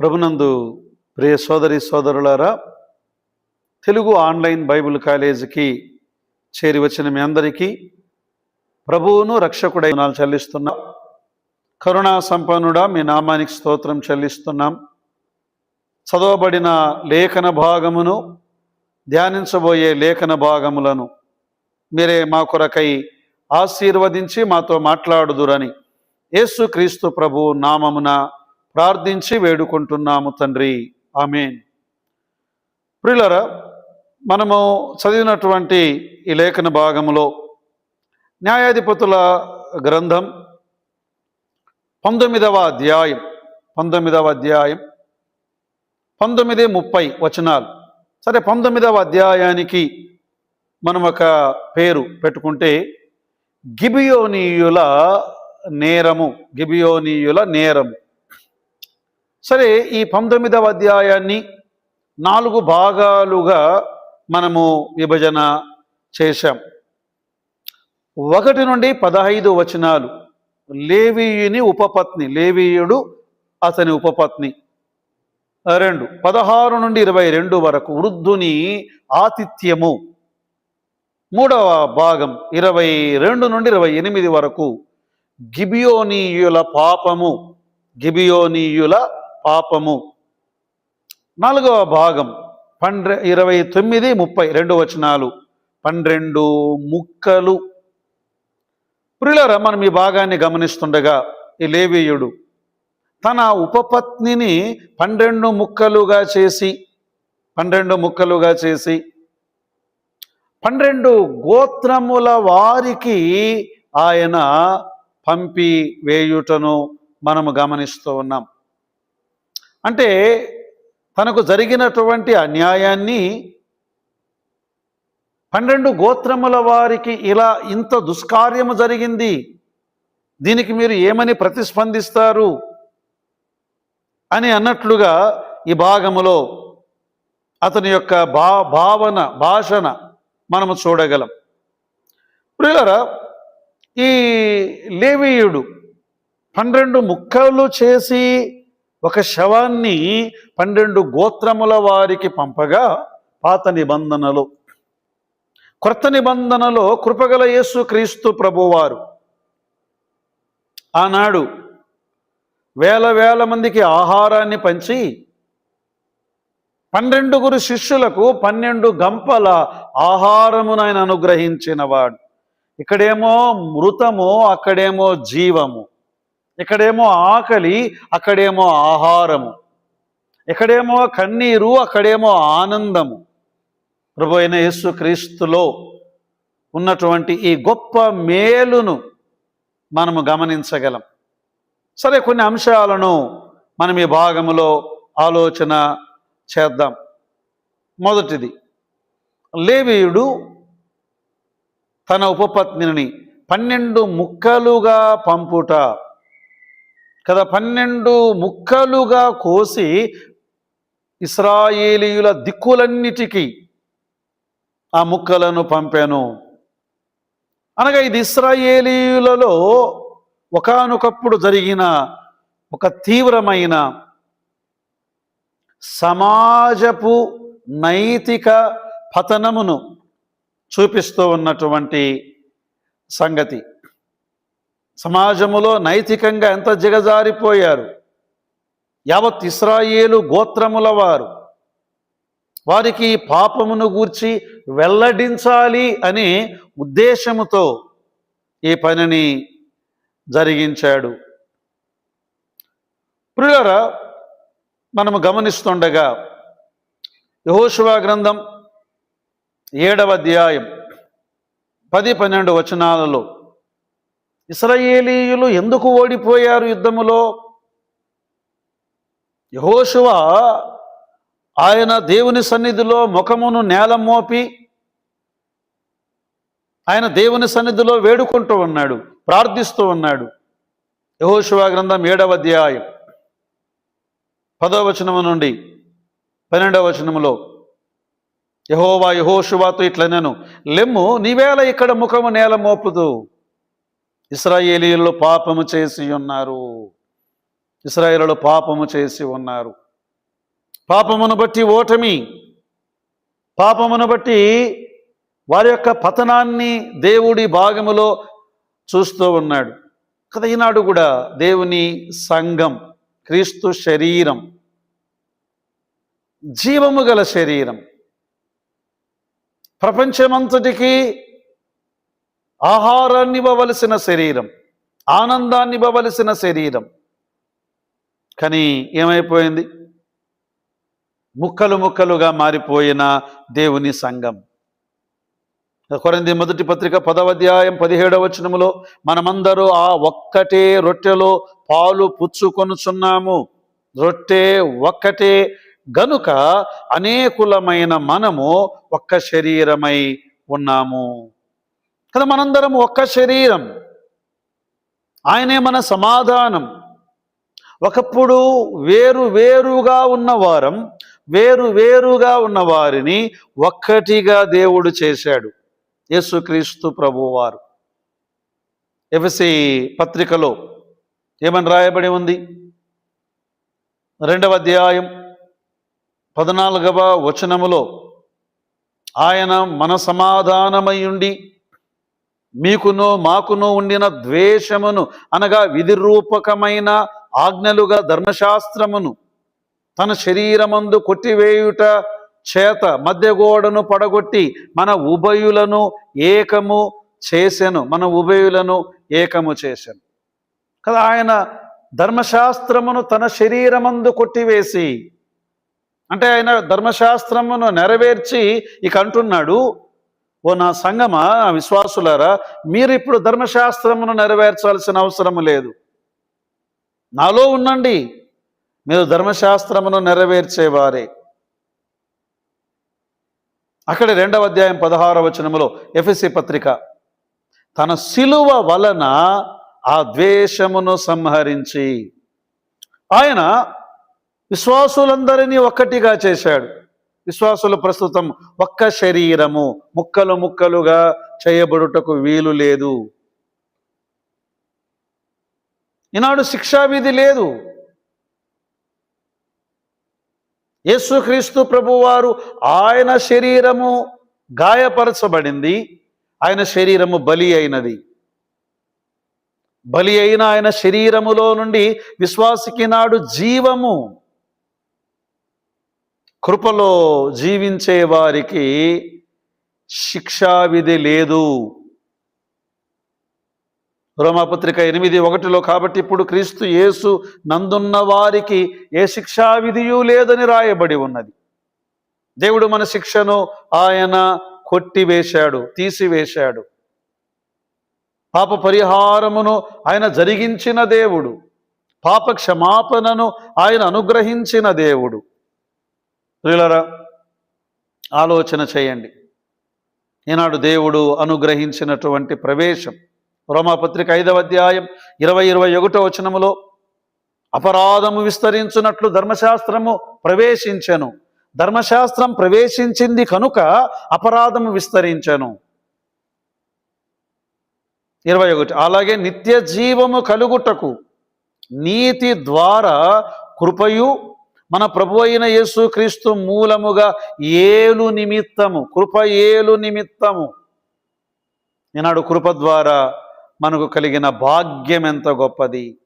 ప్రభునందు ప్రియ సోదరి సోదరులారా తెలుగు ఆన్లైన్ బైబిల్ కాలేజీకి చేరి వచ్చిన మీ అందరికీ ప్రభువును రక్షకుడై నాలు చెల్లిస్తున్నాం. కరుణా సంపన్నుడా మీ నామానికి స్తోత్రం చెల్లిస్తున్నాం. చదవబడిన లేఖన భాగమును ధ్యానించబోయే లేఖన భాగములను మీరే మా కొరకై ఆశీర్వదించి మాతో మాట్లాడుదురని యేసుక్రీస్తు ప్రభు నామమున ప్రార్థించి వేడుకుంటున్నాము తండ్రి. ఆమెన్. ప్రియులరా మనము చదివినటువంటి ఈ లేఖన భాగంలో న్యాయాధిపతుల గ్రంథం పంతొమ్మిదవ అధ్యాయం పంతొమ్మిదవ అధ్యాయం పంతొమ్మిది ముప్పై వచనాలు. సరే పంతొమ్మిదవ అధ్యాయానికి మనం ఒక పేరు పెట్టుకుంటే గిబియోనీయుల నేరము గిబియోనీయుల నేరము. సరే ఈ పంతొమ్మిదవ అధ్యాయాన్ని నాలుగు భాగాలుగా మనము విభజన చేశాం. ఒకటి నుండి పదహైదు వచనాలు. లేవీయుని ఉపపత్ని లేవీయుడు అతని ఉపపత్ని. రెండు పదహారు నుండి ఇరవై రెండు వరకు వృద్ధుని ఆతిథ్యము. మూడవ భాగం ఇరవై రెండు నుండి ఇరవై ఎనిమిది వరకు గిబియోనీయుల పాపము. గిబియోనీయుల పాపము. నాలుగవ భాగం. పండ్రె ఇరవై తొమ్మిది ముప్పై రెండు వచనాలు. పన్నెండు ముక్కలు. ప్రియులరా మనం ఈ భాగాన్ని గమనిస్తుండగా ఈ లేవీయుడు తన ఉపపత్నిని పన్నెండు ముక్కలుగా చేసి పన్నెండు ముక్కలుగా చేసి పన్నెండు గోత్రముల వారికి ఆయన పంపి వేయుటను మనము గమనిస్తూ ఉన్నాం. అంటే తనకు జరిగినటువంటి అన్యాయాన్ని పన్నెండు గోత్రముల వారికి ఇలా ఇంత దుష్కార్యము జరిగింది. దీనికి మీరు ఏమని ప్రతిస్పందిస్తారు? అని అన్నట్లుగా ఈ భాగములో అతని యొక్క భా భావన భాషణ మనము చూడగలం. ప్రియులరా ఈ లేవీయుడు పన్నెండు ముక్కలు చేసి ఒక శవాన్ని పన్నెండు గోత్రముల వారికి పంపగా పాత నిబంధనలో. క్రొత్త నిబంధనలో కృపగల యేసు క్రీస్తు ప్రభువారు. ఆనాడు వేల వేల మందికి ఆహారాన్ని పంచి పన్నెండుగురు శిష్యులకు పన్నెండు గంపల ఆహారమును ఆయన అనుగ్రహించినవాడు. ఇక్కడేమో మృతము అక్కడేమో జీవము. ఇక్కడేమో ఆకలి అక్కడేమో ఆహారము. ఇక్కడేమో కన్నీరు అక్కడేమో ఆనందము. ప్రభు అయిన యేసు క్రీస్తులో ఉన్నటువంటి ఈ గొప్ప మేలును మనము గమనించగలం. సరే కొన్ని అంశాలను మనం ఈ భాగములో ఆలోచన చేద్దాం. మొదటిది లేవీయుడు తన ఉపపత్నిని పన్నెండు ముక్కలుగా పంపుట. కదా పన్నెండు ముక్కలుగా కోసి ఇస్రాయేలీయుల దిక్కులన్నిటికీ ఆ ముక్కలను పంపాను. అనగా ఇది ఇస్రాయేలీయులలో ఒకానొకప్పుడు జరిగిన ఒక తీవ్రమైన సమాజపు నైతిక పతనమును చూపిస్తూ ఉన్నటువంటి సంగతి. సమాజములో నైతికంగా ఎంత దిగజారిపోయారు యావత్ ఇస్రాయేలు గోత్రముల వారు. వారికి పాపమును గూర్చి వెల్లడించాలి అనే ఉద్దేశముతో ఈ పనిని జరిగించాడు. ప్రియులరా మనము గమనిస్తుండగా యహోశివా గ్రంథం ఏడవ అధ్యాయం పది పన్నెండు వచనాలలో ఇస్రాయేలీయులు ఎందుకు ఓడిపోయారు యుద్ధములో? యహోశువ ఆయన దేవుని సన్నిధిలో ముఖమును నేల మోపి ఆయన దేవుని సన్నిధిలో వేడుకుంటూ ఉన్నాడు ప్రార్థిస్తూ ఉన్నాడు. యహోశివ గ్రంథం ఏడవ అధ్యాయం పదవ వచనము నుండి పన్నెండవ వచనములో యహోవా ఇట్లా నేను లెమ్ము నీవేళ ఇక్కడ ముఖము నేల మోపుదు ఇస్రాయేలీలు పాపము చేసి ఉన్నారు. ఇస్రాయేలు పాపము చేసి ఉన్నారు. పాపమును బట్టి ఓటమి. పాపమును బట్టి వారి యొక్క పతనాన్ని దేవుడి భాగములో చూస్తూ ఉన్నాడు. కదా ఈనాడు కూడా దేవుని సంఘం క్రీస్తు శరీరం జీవము గల శరీరం. ప్రపంచమంతటికీ ఆహారాన్ని ఇవ్వవలసిన శరీరం ఆనందాన్ని ఇవ్వవలసిన శరీరం. కానీ ఏమైపోయింది? ముక్కలు ముక్కలుగా మారిపోయిన దేవుని సంఘం. కొరంది మొదటి పత్రిక పదవ అధ్యాయం పదిహేడవ వచనములో మనమందరూ ఆ ఒక్కటే రొట్టెలో పాలు పుచ్చుకొనుచున్నాము. రొట్టె ఒక్కటే గనుక అనేకులమైన మనము ఒక్క శరీరమై ఉన్నాము. కదా మనందరం ఒక్క శరీరం. ఆయనే మన సమాధానం. ఒకప్పుడు వేరు వేరుగా ఉన్నవారం వేరు వేరుగా ఉన్న వారిని ఒక్కటిగా దేవుడు చేశాడు. యేసుక్రీస్తు ప్రభువారు. ఎఫ్సి పత్రికలో ఏమని రాయబడి ఉంది? రెండవ అధ్యాయం పద్నాలుగవ వచనములో ఆయన మన సమాధానమయ్యుండి మీకును మాకును ఉండిన ద్వేషమును అనగా విధిరూపకమైన ఆజ్ఞలుగా ధర్మశాస్త్రమును తన శరీరమందు కొట్టివేయుట చేత మధ్యగోడను పడగొట్టి మన ఉభయులను ఏకము చేశాను మన ఉభయులను ఏకము చేశాను కదా ఆయన ధర్మశాస్త్రమును తన శరీరమందు కొట్టివేసి అంటే ఆయన ధర్మశాస్త్రమును నెరవేర్చి ఇక అంటున్నాడు ఓ నా సంగమా విశ్వాసులారా మీరు ఇప్పుడు ధర్మశాస్త్రమును నెరవేర్చాల్సిన అవసరం లేదు. నాలో ఉండండి మీరు ధర్మశాస్త్రమును నెరవేర్చేవారే. అక్కడ రెండవ అధ్యాయం పదహారవ వచనములో ఎఫ్ఎస్సి పత్రిక తన శిలువ వలన ఆ ద్వేషమును సంహరించి. ఆయన విశ్వాసులందరినీ ఒక్కటిగా చేశాడు. విశ్వాసులు ప్రస్తుతం ఒక్క శరీరము ముక్కలు ముక్కలుగా చేయబడుటకు వీలు లేదు. ఈనాడు శిక్షావిధి లేదు. యేసుక్రీస్తు ప్రభువారు ఆయన శరీరము గాయపరచబడింది ఆయన శరీరము బలి అయినది. బలి అయిన ఆయన శరీరములో నుండి విశ్వాసికి నాడు జీవము. కృపలో జీవించే వారికి శిక్షావిధి లేదు. రోమాపత్రిక ఎనిమిది ఒకటిలో కాబట్టి ఇప్పుడు క్రీస్తు యేసు నందున్న వారికి ఏ శిక్షా విధియు లేదని రాయబడి ఉన్నది. దేవుడు మన శిక్షను ఆయన కొట్టివేశాడు తీసివేశాడు. పాప పరిహారమును ఆయన జరిగించిన దేవుడు పాప క్షమాపణను ఆయన అనుగ్రహించిన దేవుడు. ప్రియులరా ఆలోచన చేయండి. ఈనాడు దేవుడు అనుగ్రహించినటువంటి ప్రవేశం. రోమాపత్రిక ఐదవ అధ్యాయం ఇరవై ఇరవై ఒకటో వచనములో అపరాధము విస్తరించున్నట్లు ధర్మశాస్త్రము ప్రవేశించను. ధర్మశాస్త్రం ప్రవేశించింది కనుక అపరాధము విస్తరించను. ఇరవై ఒకటి అలాగే నిత్య జీవము కలుగుటకు నీతి ద్వారా కృపయు మన ప్రభు అయిన యేసు క్రీస్తు మూలముగా ఏలు నిమిత్తము కృప ఏలు నిమిత్తము. ఈనాడు కృప ద్వారా మనకు కలిగిన భాగ్యం ఎంత గొప్పది.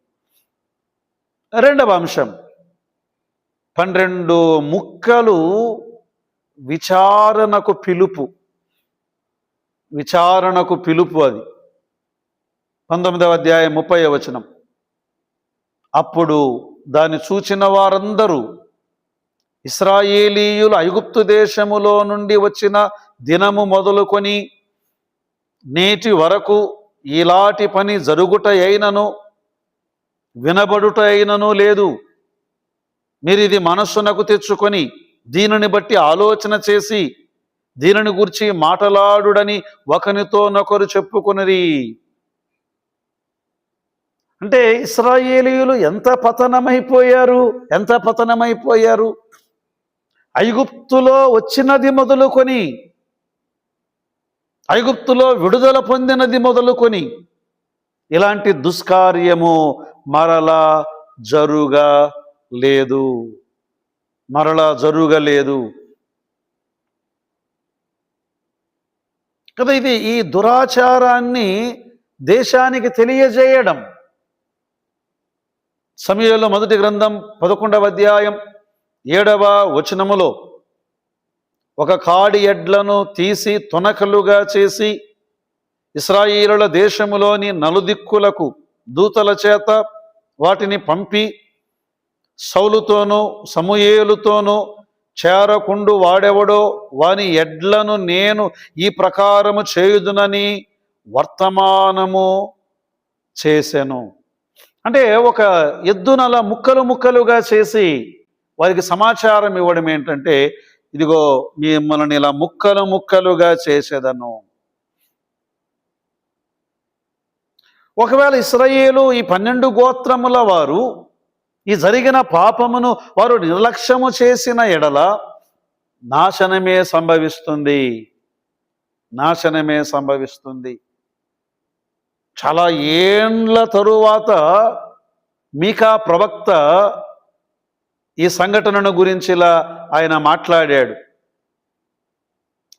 రెండవ అంశం పన్నెండు ముక్కలు విచారణకు పిలుపు. విచారణకు పిలుపు అది. పంతొమ్మిదవ అధ్యాయం ముప్పై వచనం. అప్పుడు దాన్ని చూచిన వారందరూ ఇస్రాయేలీయులు ఐగుప్తు దేశములో నుండి వచ్చిన దినము మొదలుకొని నేటి వరకు ఇలాంటి పని జరుగుట అయినను వినబడుట అయినను లేదు. మీరు ఇది మనస్సునకు తెచ్చుకొని దీనిని బట్టి ఆలోచన చేసి దీనిని గురించి మాటలాడుడని ఒకనితోనొకరు చెప్పుకున్నది అంటే ఇస్రాయేలీయులు ఎంత పతనమైపోయారు? ఎంత పతనమైపోయారు? ఐగుప్తులో వచ్చినది మొదలుకొని ఐగుప్తులో విడుదల పొందినది మొదలుకొని ఇలాంటి దుష్కార్యము మరలా జరుగా లేదు. మరలా జరుగలేదు కదా ఇది ఈ దురాచారాన్ని దేశానికి తెలియజేయడం. సమయంలో మొదటి గ్రంథం పదకొండవ అధ్యాయం ఏడవ వచనములో ఒక కాడి ఎడ్లను తీసి తునకలుగా చేసి ఇస్రాయిలుల దేశములోని నలుదిక్కులకు దూతల చేత వాటిని పంపి సౌలుతోనూ సమూయేలుతోనూ చేరకుండు వాడెవడో వాని ఎడ్లను నేను ఈ ప్రకారము చేయుదునని వర్తమానము చేసెను. అంటే ఒక ఎద్దునల ముక్కలు ముక్కలుగా చేసి వారికి సమాచారం ఇవ్వడం ఏంటంటే ఇదిగో మిమ్మల్ని ఇలా ముక్కలు ముక్కలుగా చేసేదను. ఒకవేళ ఇస్రయేలు ఈ పన్నెండు గోత్రముల వారు ఈ జరిగిన పాపమును వారు నిర్లక్ష్యము చేసిన ఎడల నాశనమే సంభవిస్తుంది. నాశనమే సంభవిస్తుంది. చాలా ఏండ్ల తరువాత మీకా ప్రవక్త ఈ సంఘటనను గురించిలా ఆయన మాట్లాడాడు.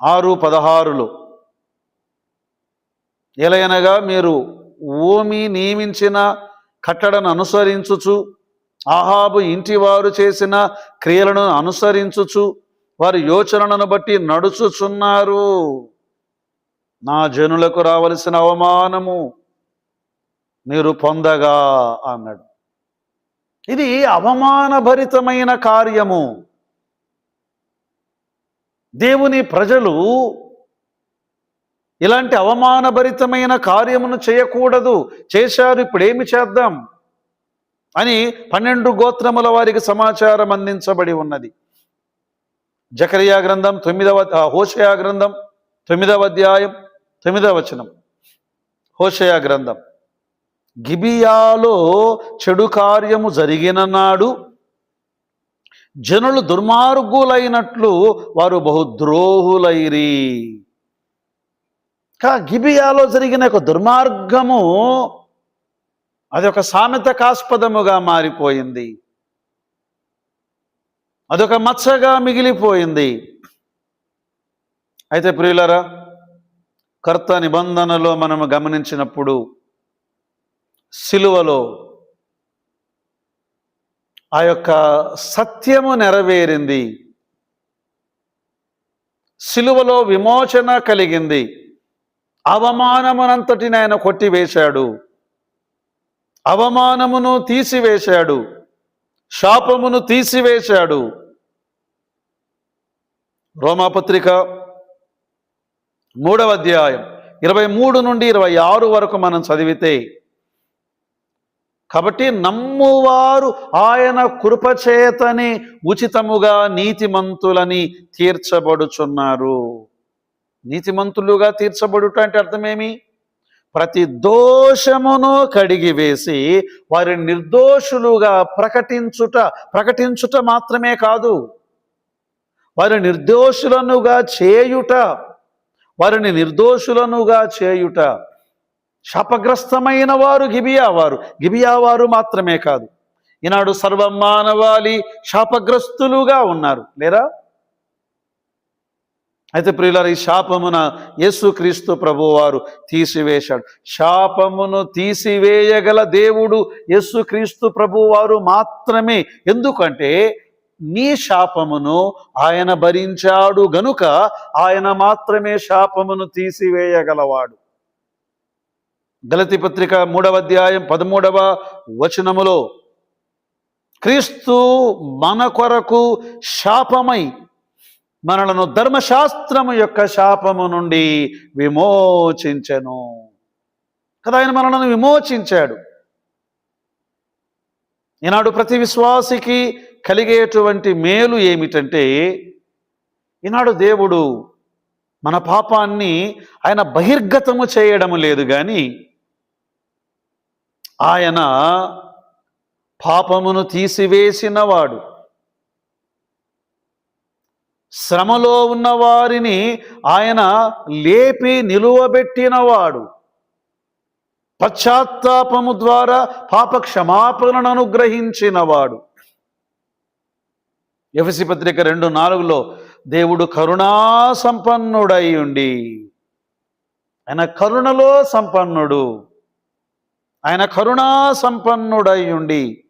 ఆరు పదహారులో ఎలయనగా మీరు ఓమి నియమించిన కట్టడను అనుసరించుచు ఆహాబు ఇంటివారు చేసిన క్రియలను అనుసరించుచు వారి యోచనలను బట్టి నడుచుచున్నారు. నా జనులకు రావలసిన అవమానము మీరు పొందగా అన్నాడు. ఇది అవమానభరితమైన కార్యము. దేవుని ప్రజలు ఇలాంటి అవమానభరితమైన కార్యమును చేయకూడదు. చేశారు ఇప్పుడు ఏమి చేద్దాం? అని పన్నెండు గోత్రముల వారికి సమాచారం అందించబడి ఉన్నది. జకరియా గ్రంథం తొమ్మిదవ హోషయా గ్రంథం తొమ్మిదవ అధ్యాయం తొమ్మిదవ వచనం. హోషయా గ్రంథం. గిబియాలో చెడు కార్యము జరిగిన నాడు జనులు దుర్మార్గులైనట్లు వారు బహుద్రోహులైరి కా గిబియాలో జరిగిన ఒక దుర్మార్గము అది ఒక సామెతకాస్పదముగా మారిపోయింది. అదొక మచ్చగా మిగిలిపోయింది. అయితే ప్రియులరా కర్త నిబంధనలో మనము గమనించినప్పుడు సిలువలో ఆ యొక్క సత్యము నెరవేరింది. సిలువలో విమోచన కలిగింది. అవమానమునంతటిని ఆయన కొట్టివేశాడు. అవమానమును తీసివేశాడు. శాపమును తీసివేశాడు. రోమాపత్రిక మూడవ అధ్యాయం ఇరవై మూడు నుండి ఇరవై ఆరు వరకు మనం చదివితే కాబట్టి నమ్మువారు ఆయన కృపచేతని ఉచితముగా నీతిమంతులని తీర్చబడుచున్నారు. నీతిమంతులుగా తీర్చబడుట అంటే అర్థమేమి? ప్రతి దోషమును కడిగి వేసి వారిని నిర్దోషులుగా ప్రకటించుట ప్రకటించుట మాత్రమే కాదు. వారి నిర్దోషులనుగా చేయుట వారిని నిర్దోషులనుగా చేయుట శాపగ్రస్తమైన వారు గిబియా వారు. గిబియా వారు మాత్రమే కాదు. ఈనాడు సర్వమానవాళి శాపగ్రస్తులుగా ఉన్నారు. లేరా? అయితే ప్రియులారు ఈ శాపమున యేసుక్రీస్తు ప్రభువారు తీసివేశాడు. శాపమును తీసివేయగల దేవుడు యేసుక్రీస్తు ప్రభువారు మాత్రమే. ఎందుకంటే నీ శాపమును ఆయన భరించాడు గనుక ఆయన మాత్రమే శాపమును తీసివేయగలవాడు. గలతి పత్రిక మూడవ అధ్యాయం పదమూడవ వచనములో క్రీస్తు మన కొరకు శాపమై మనలను ధర్మశాస్త్రము యొక్క శాపము నుండి విమోచించెను. కదా ఆయన మనలను విమోచించాడు. ఈనాడు ప్రతి విశ్వాసికి కలిగేటువంటి మేలు ఏమిటంటే ఈనాడు దేవుడు మన పాపాన్ని ఆయన బహిర్గతము చేయడము లేదు కానీ ఆయన పాపమును తీసివేసినవాడు. శ్రమలో ఉన్న వారిని ఆయన లేపి నిలువబెట్టినవాడు. పశ్చాత్తాపము ద్వారా పాప క్షమాపణను అనుగ్రహించినవాడు. ఎఫసి పత్రిక రెండు నాలుగులో దేవుడు కరుణా సంపన్నుడై ఉండి ఆయన కరుణలో సంపన్నుడు. ఆయన కరుణా సంపన్నుడై ఉండి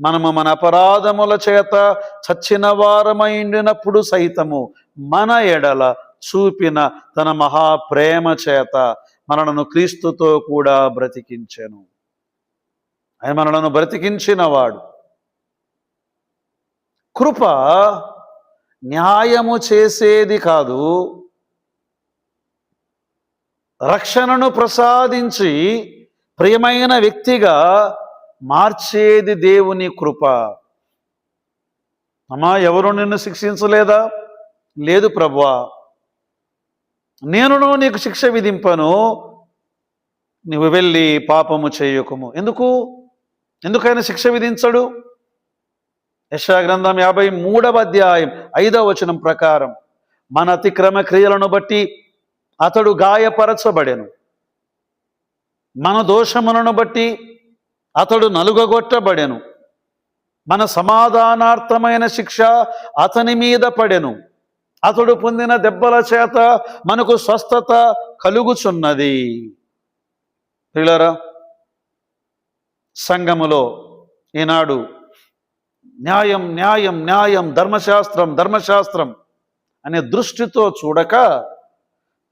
మనము మన అపరాధముల చేత చచ్చిన వారమైండినప్పుడు సైతము మన ఎడల చూపిన తన మహాప్రేమ చేత మనలను క్రీస్తుతో కూడా బ్రతికించెను. ఆయన మనలను బ్రతికించినవాడు. కృప న్యాయము చేసేది కాదు. రక్షణను ప్రసాదించి ప్రియమైన వ్యక్తిగా మార్చేది దేవుని కృప. అమ్మా ఎవరు నిన్ను శిక్షించలేదా? లేదు ప్రభువా. నేనును నీకు శిక్ష విధింపను. నువ్వు వెళ్ళి పాపము చేయకుము. ఎందుకు? ఎందుకైనా శిక్ష విధించడు? యశా గ్రంథం యాభై మూడవ అధ్యాయం ఐదవ వచనం ప్రకారం మన అతిక్రమ క్రియలను బట్టి అతడు గాయపరచబడెను. మన దోషములను బట్టి అతడు నలుగగొట్టబడెను. మన సమాధానార్థమైన శిక్ష అతని మీద పడెను. అతడు పొందిన దెబ్బల చేత మనకు స్వస్థత కలుగుచున్నది. పిల్లరా సంఘములో ఈనాడు న్యాయం న్యాయం న్యాయం ధర్మశాస్త్రం ధర్మశాస్త్రం అనే దృష్టితో చూడక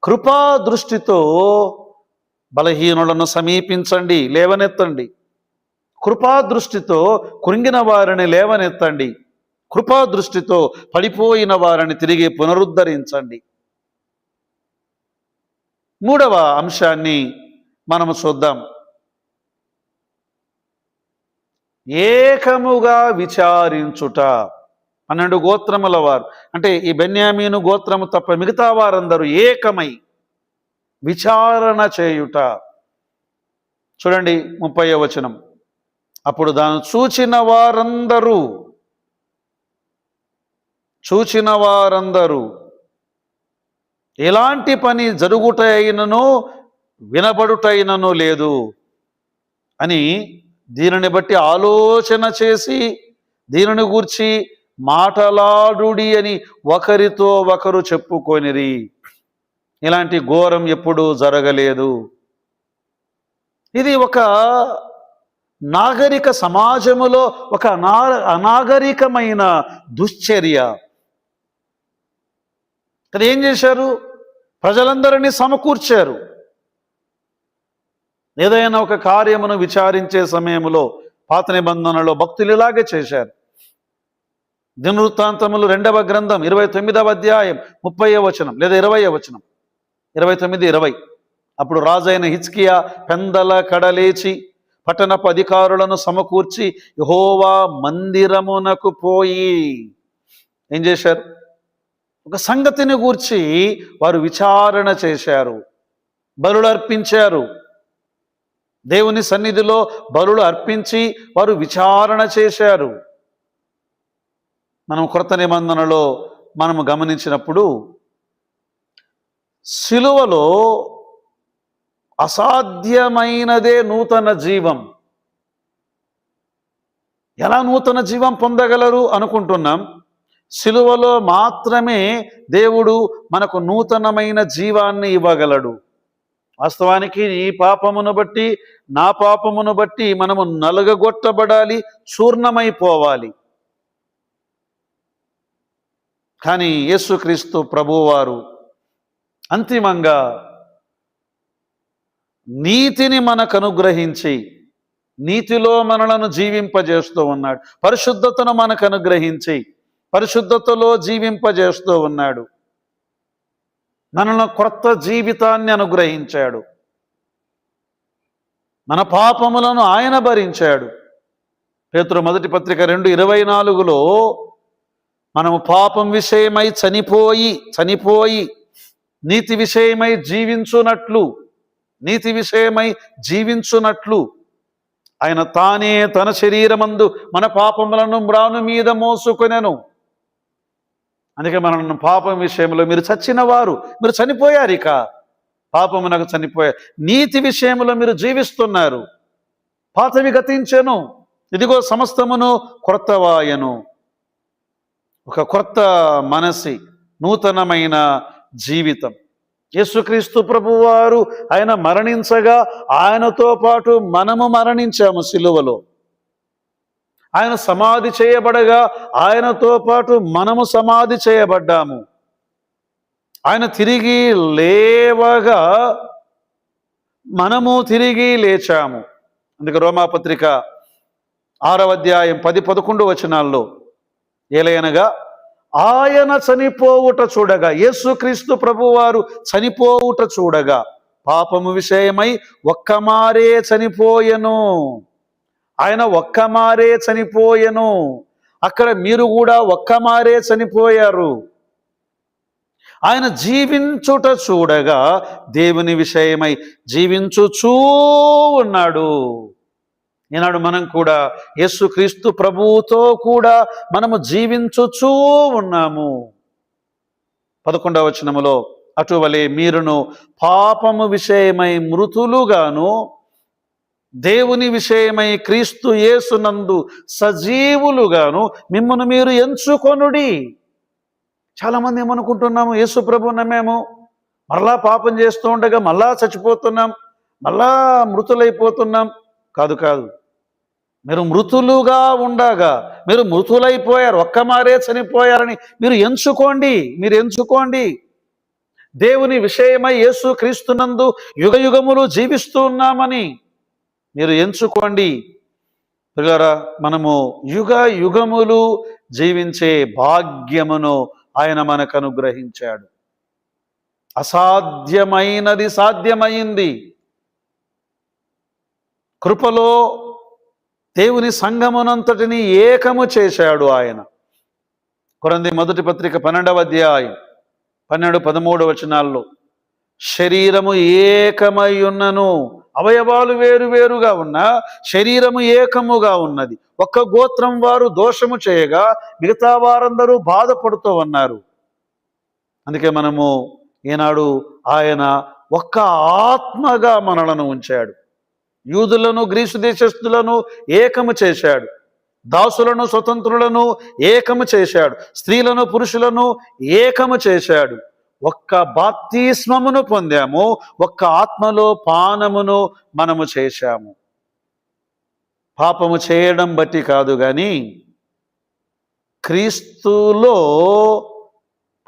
కృపా దృష్టితో బలహీనులను సమీపించండి లేవనెత్తండి. కృపా దృష్టితో కృంగిన వారిని లేవనెత్తండి. కృపా దృష్టితో పడిపోయిన వారిని తిరిగి పునరుద్ధరించండి. మూడవ అంశాన్ని మనము చూద్దాం. ఏకముగా విచారించుట. పన్నెండు గోత్రముల వారు. అంటే ఈ బెన్యామీను గోత్రము తప్ప మిగతా వారందరూ ఏకమై విచారణ చేయుట. చూడండి ముప్పై వచనం. అప్పుడు దాన్ని చూచిన వారందరూ చూచిన వారందరూ ఎలాంటి పని జరుగుటైనను వినబడుటైనను లేదు అని దీనిని బట్టి ఆలోచన చేసి దీనిని గూర్చి మాటలాడుడి అని ఒకరితో ఒకరు చెప్పుకొనిరి. ఇలాంటి ఘోరం ఎప్పుడూ జరగలేదు. ఇది ఒక నాగరిక సమాజములో ఒక అనా అనాగరికమైన దుశ్చర్య. అది ఏం చేశారు? ప్రజలందరినీ సమకూర్చారు. ఏదైనా ఒక కార్యమును విచారించే సమయంలో పాత నిబంధనలో భక్తులు ఇలాగే చేశారు. దినవృత్తాంతములు రెండవ గ్రంథం ఇరవై తొమ్మిదవ అధ్యాయం ముప్పై వచనం లేదా ఇరవై వచనం. ఇరవై తొమ్మిది ఇరవై. అప్పుడు రాజైన హిచ్కియా పెందల కడలేచి పట్టణపు అధికారులను సమకూర్చి యహోవా మందిరమునకు పోయి ఏం చేశారు? ఒక సంగతిని గూర్చి వారు విచారణ చేశారు. బలులు అర్పించారు దేవుని సన్నిధిలో బలులు అర్పించి వారు విచారణ చేశారు. మనం క్రొత్త నిబంధనలో మనము గమనించినప్పుడు సిలువలో అసాధ్యమైనదే నూతన జీవం. ఎలా నూతన జీవం పొందగలరు అనుకుంటున్నాం? సిలువలో మాత్రమే దేవుడు మనకు నూతనమైన జీవాన్ని ఇవ్వగలడు. వాస్తవానికి ఈ పాపమును బట్టి నా పాపమును బట్టి మనము నలుగగొట్టబడాలి చూర్ణమైపోవాలి. కానీ యేసుక్రీస్తు ప్రభువారు అంతిమంగా నీతిని మనకు అనుగ్రహించి నీతిలో మనలను జీవింపజేస్తూ ఉన్నాడు. పరిశుద్ధతను మనకు అనుగ్రహించి పరిశుద్ధతలో జీవింపజేస్తూ ఉన్నాడు. మనను క్రొత్త జీవితాన్ని అనుగ్రహించాడు. మన పాపములను ఆయన భరించాడు. పేతురు మొదటి పత్రిక రెండు ఇరవై నాలుగులో మనము పాపం విషయమై చనిపోయి చనిపోయి నీతి విషయమై జీవించునట్లు నీతి విషయమై జీవించునట్లు. ఆయన తానే తన శరీరమందు మన పాపములను మ్రాను మీద మోసుకొనెను. అందుకే మనం పాపం విషయంలో మీరు చచ్చిన వారు మీరు చనిపోయారు ఇక. పాపమునకు చనిపోయారు నీతి విషయంలో మీరు జీవిస్తున్నారు. పాతవి గతించెను ఇదిగో సమస్తమును క్రొత్తవాయను ఒక కొత్త మనసి నూతనమైన జీవితం. యేసుక్రీస్తు ప్రభువారు ఆయన మరణించగా ఆయనతో పాటు మనము మరణించాము సిలువలో. ఆయన సమాధి చేయబడగా ఆయనతో పాటు మనము సమాధి చేయబడ్డాము. ఆయన తిరిగి లేవగా మనము తిరిగి లేచాము. అందుకే రోమాపత్రిక ఆరవ అధ్యాయం పది పదకొండు వచనాల్లో ఏలయనగా ఆయన చనిపోవుట చూడగా యేసుక్రీస్తు ప్రభువారు చనిపోవుట చూడగా పాపము విషయమై ఒక్కమారే చనిపోయెను. ఆయన ఒక్కమారే చనిపోయెను. అక్కడ మీరు కూడా ఒక్కమారే చనిపోయారు. ఆయన జీవించుట చూడగా దేవుని విషయమై జీవించుచూ ఉన్నాడు. ఈనాడు మనం కూడా యేసుక్రీస్తు ప్రభువుతో కూడా మనము జీవించుచూ ఉన్నాము. పదకొండవ వచనములో అటువలే మీరును పాపము విషయమై మృతులుగాను దేవుని విషయమై క్రీస్తు యేసునందు సజీవులుగాను మిమ్మను మీరు ఎంచుకొనుడి. చాలామంది ఏమనుకుంటున్నాము యేసు ప్రభు నమ్మేము మరలా పాపం చేస్తూ ఉండగా మళ్ళా చచ్చిపోతున్నాం మళ్ళా మృతులైపోతున్నాం. కాదు కాదు. మీరు మృతులుగా ఉండగా మీరు మృతులైపోయారు ఒక్క మారే చనిపోయారని మీరు ఎంచుకోండి మీరు ఎంచుకోండి. దేవుని విషయమై యేసు క్రీస్తునందు యుగ యుగములు జీవిస్తూ ఉన్నామని మీరు ఎంచుకోండి. పిల్లరా మనము యుగ యుగములు జీవించే భాగ్యమును ఆయన మనకు అనుగ్రహించాడు. అసాధ్యమైనది సాధ్యమైంది. కృపలో దేవుని సంఘమునంతటిని ఏకము చేశాడు ఆయన. కొరంది మొదటి పత్రిక పన్నెండవ అధ్యాయం పన్నెండు పదమూడు వచనాల్లో శరీరము ఏకమై ఉన్నను అవయవాలు వేరు వేరుగా ఉన్నా శరీరము ఏకముగా ఉన్నది. ఒక్క గోత్రం వారు దోషము చేయగా మిగతా వారందరూ బాధపడుతూ ఉన్నారు. అందుకే మనము ఈనాడు ఆయన ఒక్క ఆత్మగా మనలను ఉంచాడు. యూదులను గ్రీసు దేశస్థులను ఏకము చేశాడు. దాసులను స్వతంత్రులను ఏకము చేశాడు. స్త్రీలను పురుషులను ఏకము చేశాడు. ఒక్క బాప్తిస్మమును పొందాము ఒక్క ఆత్మలో పానమును మనము చేశాము. పాపము చేయడం బట్టి కాదు కానీ క్రీస్తులో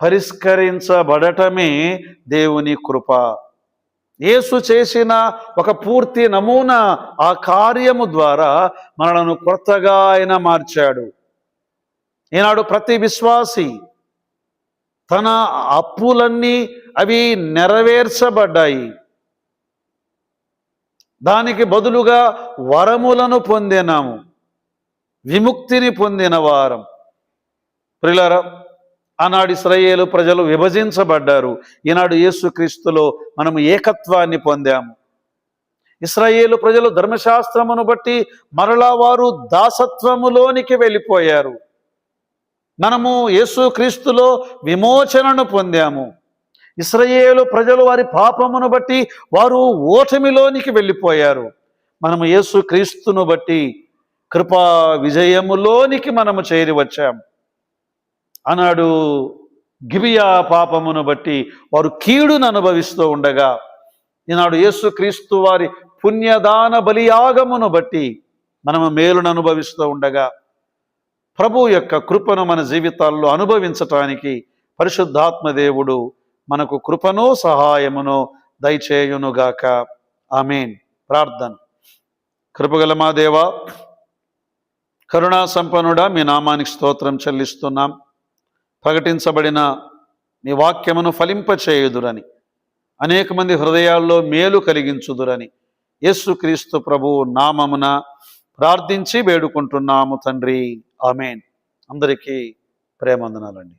పరిష్కరించబడటమే దేవుని కృప. యేసు చేసిన ఒక పూర్తి నమూనా ఆ కార్యము ద్వారా మనలను కొత్తగా ఆయన మార్చాడు. ఈనాడు ప్రతి విశ్వాసి తన అప్పులన్నీ అవి నెరవేర్చబడ్డాయి. దానికి బదులుగా వరములను పొందినాము విముక్తిని పొందిన వారం. ప్రిలరా ఆనాడు ఇస్రయేలు ప్రజలు విభజించబడ్డారు. ఈనాడు యేసుక్రీస్తులో మనము ఏకత్వాన్ని పొందాము. ఇస్రాయేలు ప్రజలు ధర్మశాస్త్రమును బట్టి మరలా వారు దాసత్వములోనికి వెళ్ళిపోయారు. మనము యేసుక్రీస్తులో విమోచనను పొందాము. ఇస్రయేలు ప్రజలు వారి పాపమును బట్టి వారు ఓటమిలోనికి వెళ్ళిపోయారు. మనము యేసుక్రీస్తును బట్టి కృపా విజయములోనికి మనము చేరి వచ్చాము. ఆనాడు గిబియా పాపమును బట్టి వారు కీడును అనుభవిస్తూ ఉండగా ఈనాడు యేసుక్రీస్తు వారి పుణ్యదాన బలియాగమును బట్టి మనము మేలును అనుభవిస్తూ ఉండగా ప్రభు యొక్క కృపను మన జీవితాల్లో అనుభవించటానికి పరిశుద్ధాత్మదేవుడు మనకు కృపను సహాయమును దయచేయునుగాక. ఆమెన్. ప్రార్థన. కృపగల మా దేవా కరుణా సంపన్నుడా మీ నామానికి స్తోత్రం చెల్లిస్తున్నాం. ప్రకటించబడిన మీ వాక్యమును ఫలింపచేయుదురని అనేక మంది హృదయాల్లో మేలు కలిగించుదురని యేసుక్రీస్తు ప్రభు నామమున ప్రార్థించి వేడుకుంటున్నాము తండ్రి. ఆమెన్. అందరికీ ప్రేమందనాలండి